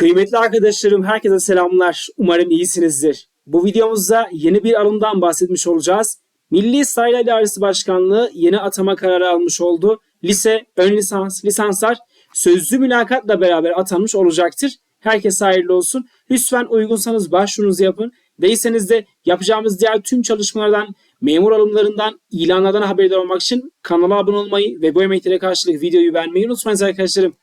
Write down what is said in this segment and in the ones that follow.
Kıymetli arkadaşlarım herkese selamlar. Umarım iyisinizdir. Bu videomuzda yeni bir alımdan bahsetmiş olacağız. Milli Sayılı İdaresi Başkanlığı yeni atama kararı almış oldu. Lise, ön lisans, lisanslar sözlü mülakatla beraber atanmış olacaktır. Herkese hayırlı olsun. Lütfen uygunsanız başvurunuzu yapın. Değilseniz de yapacağımız diğer tüm çalışmalardan, memur alımlarından, ilanlardan haberdar olmak için kanala abone olmayı ve bu emeklere karşılık videoyu beğenmeyi unutmayın arkadaşlarım.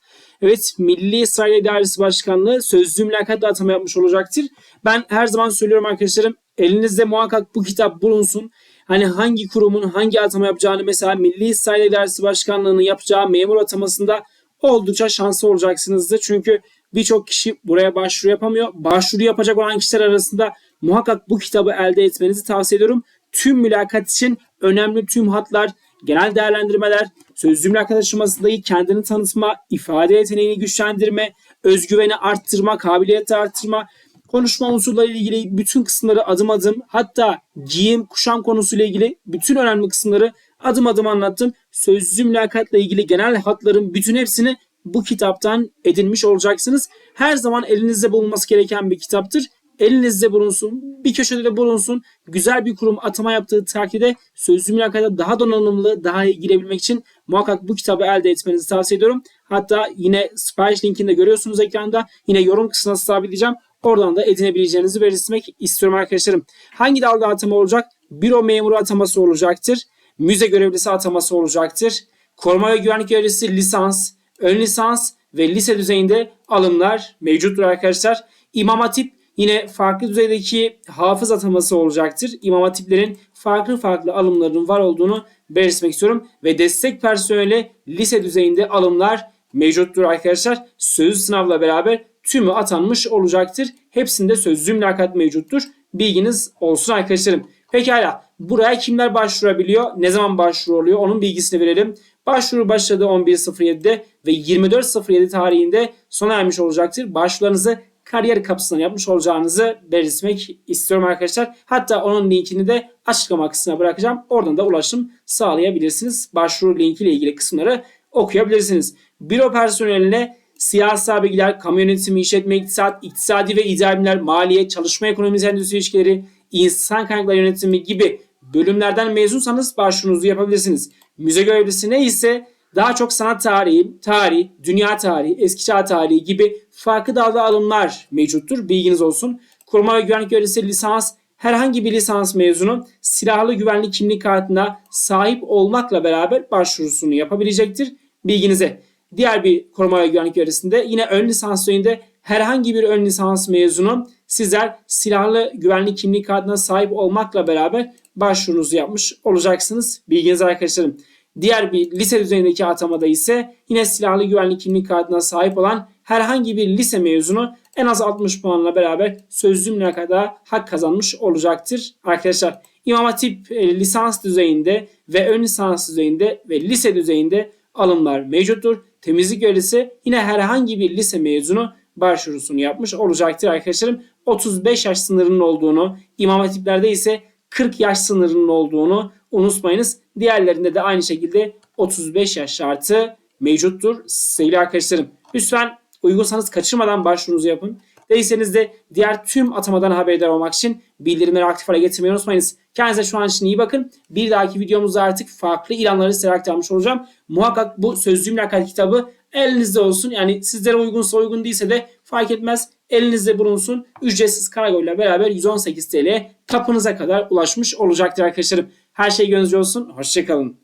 Evet Milli İsrail İdaresi Başkanlığı sözlü mülakatla atama yapmış olacaktır. Ben her zaman söylüyorum arkadaşlarım elinizde muhakkak bu kitap bulunsun. Hani hangi kurumun hangi atama yapacağını mesela Milli İsrail İdaresi Başkanlığı'nın yapacağı memur atamasında oldukça şanslı olacaksınızdır. Çünkü birçok kişi buraya başvuru yapamıyor. Başvuru yapacak olan kişiler arasında muhakkak bu kitabı elde etmenizi tavsiye ediyorum. Tüm mülakat için önemli tüm hatlar, genel değerlendirmeler, mülakat aşamasındaki kendini tanıtma, ifade yeteneğini güçlendirme, özgüveni arttırma, kabiliyeti arttırma, konuşma unsurları ile ilgili bütün kısımları adım adım hatta giyim, kuşam konusuyla ilgili bütün önemli kısımları adım adım anlattım. Sözlü mülakatla ilgili genel hatların bütün hepsini bu kitaptan edinmiş olacaksınız. Her zaman elinizde bulunması gereken bir kitaptır. Elinizde bulunsun, bir köşede de bulunsun. Güzel bir kurum atama yaptığı takdirde sözlü mülakata daha donanımlı, daha iyi girebilmek için muhakkak bu kitabı elde etmenizi tavsiye ediyorum. Hatta yine sipariş linkini de görüyorsunuz ekranda. Yine yorum kısmına sabitleyeceğim. Oradan da edinebileceğinizi belirtmek istiyorum arkadaşlarım. Hangi dalda atama olacak? Büro memuru ataması olacaktır. Müze görevlisi ataması olacaktır. Koruma ve güvenlik görevlisi lisans, ön lisans ve lise düzeyinde alımlar mevcuttur arkadaşlar. İmam Hatip yine farklı düzeydeki hafız ataması olacaktır. İmam Hatiplerin farklı farklı alımlarının var olduğunu belirtmek istiyorum. Ve destek personeli lise düzeyinde alımlar mevcuttur arkadaşlar. Sözlü sınavla beraber tümü atanmış olacaktır. Hepsinde sözlü mülakat mevcuttur. Bilginiz olsun arkadaşlarım. Pekala buraya kimler başvurabiliyor? Ne zaman başvuru oluyor? Onun bilgisini verelim. Başvuru başladı 11.07'de ve 24.07 tarihinde sona ermiş olacaktır. Başvurularınızı kariyer kapısından yapmış olacağınızı belirtmek istiyorum arkadaşlar. Hatta onun linkini de açıklama kısmına bırakacağım. Oradan da ulaşım sağlayabilirsiniz. Başvuru linkiyle ilgili kısımları okuyabilirsiniz. Büro personeline siyasal bilgiler, kamu yönetimi, işletme, iktisat, iktisadi ve idari bilimler, maliye, çalışma ekonomisi, endüstri ilişkileri, insan kaynakları yönetimi gibi bölümlerden mezunsanız başvurunuzu yapabilirsiniz. Müze görevlisine ise daha çok sanat tarihi, tarih, dünya tarihi, eski çağ tarihi gibi farklı dalda alımlar mevcuttur. Bilginiz olsun. Koruma ve güvenlik görevlisi lisans herhangi bir lisans mezunu silahlı güvenlik kimlik kartına sahip olmakla beraber başvurusunu yapabilecektir. Bilginize. Diğer bir koruma ve güvenlik görevlisinde yine ön lisans düzeyinde herhangi bir ön lisans mezunu sizler silahlı güvenlik kimlik kartına sahip olmakla beraber başvurunuzu yapmış olacaksınız. Bilginize arkadaşlarım. Diğer bir lise düzeyindeki atamada ise yine silahlı güvenlik kimlik kartına sahip olan herhangi bir lise mezunu en az 60 puanla beraber sözlü mülakata hak kazanmış olacaktır. Arkadaşlar İmam Hatip e, lisans düzeyinde ve ön lisans düzeyinde ve lise düzeyinde alımlar mevcuttur. Temizlik görevlisi yine herhangi bir lise mezunu başvurusunu yapmış olacaktır arkadaşlarım. 35 yaş sınırının olduğunu, İmam Hatiplerde ise 40 yaş sınırının olduğunu unutmayınız. Diğerlerinde de aynı şekilde 35 yaş şartı mevcuttur sevgili arkadaşlarım. Lütfen uygunsanız kaçırmadan başvurunuzu yapın. Değilseniz de diğer tüm atamadan haberdar olmak için bildirimleri aktif hale getirmeyi unutmayınız. Kendinize şu an için iyi bakın. Bir dahaki videomuzda artık farklı ilanları size aktarmış olacağım. Muhakkak bu sözlü mülakat kitabı elinizde olsun. Yani sizlere uygunsa uygun değilse de fark etmez. Elinizde bulunsun. Ücretsiz kargoyla beraber 118 TL kapınıza kadar ulaşmış olacaktır arkadaşlarım. Her şey gönlünüzce olsun. Hoşçakalın.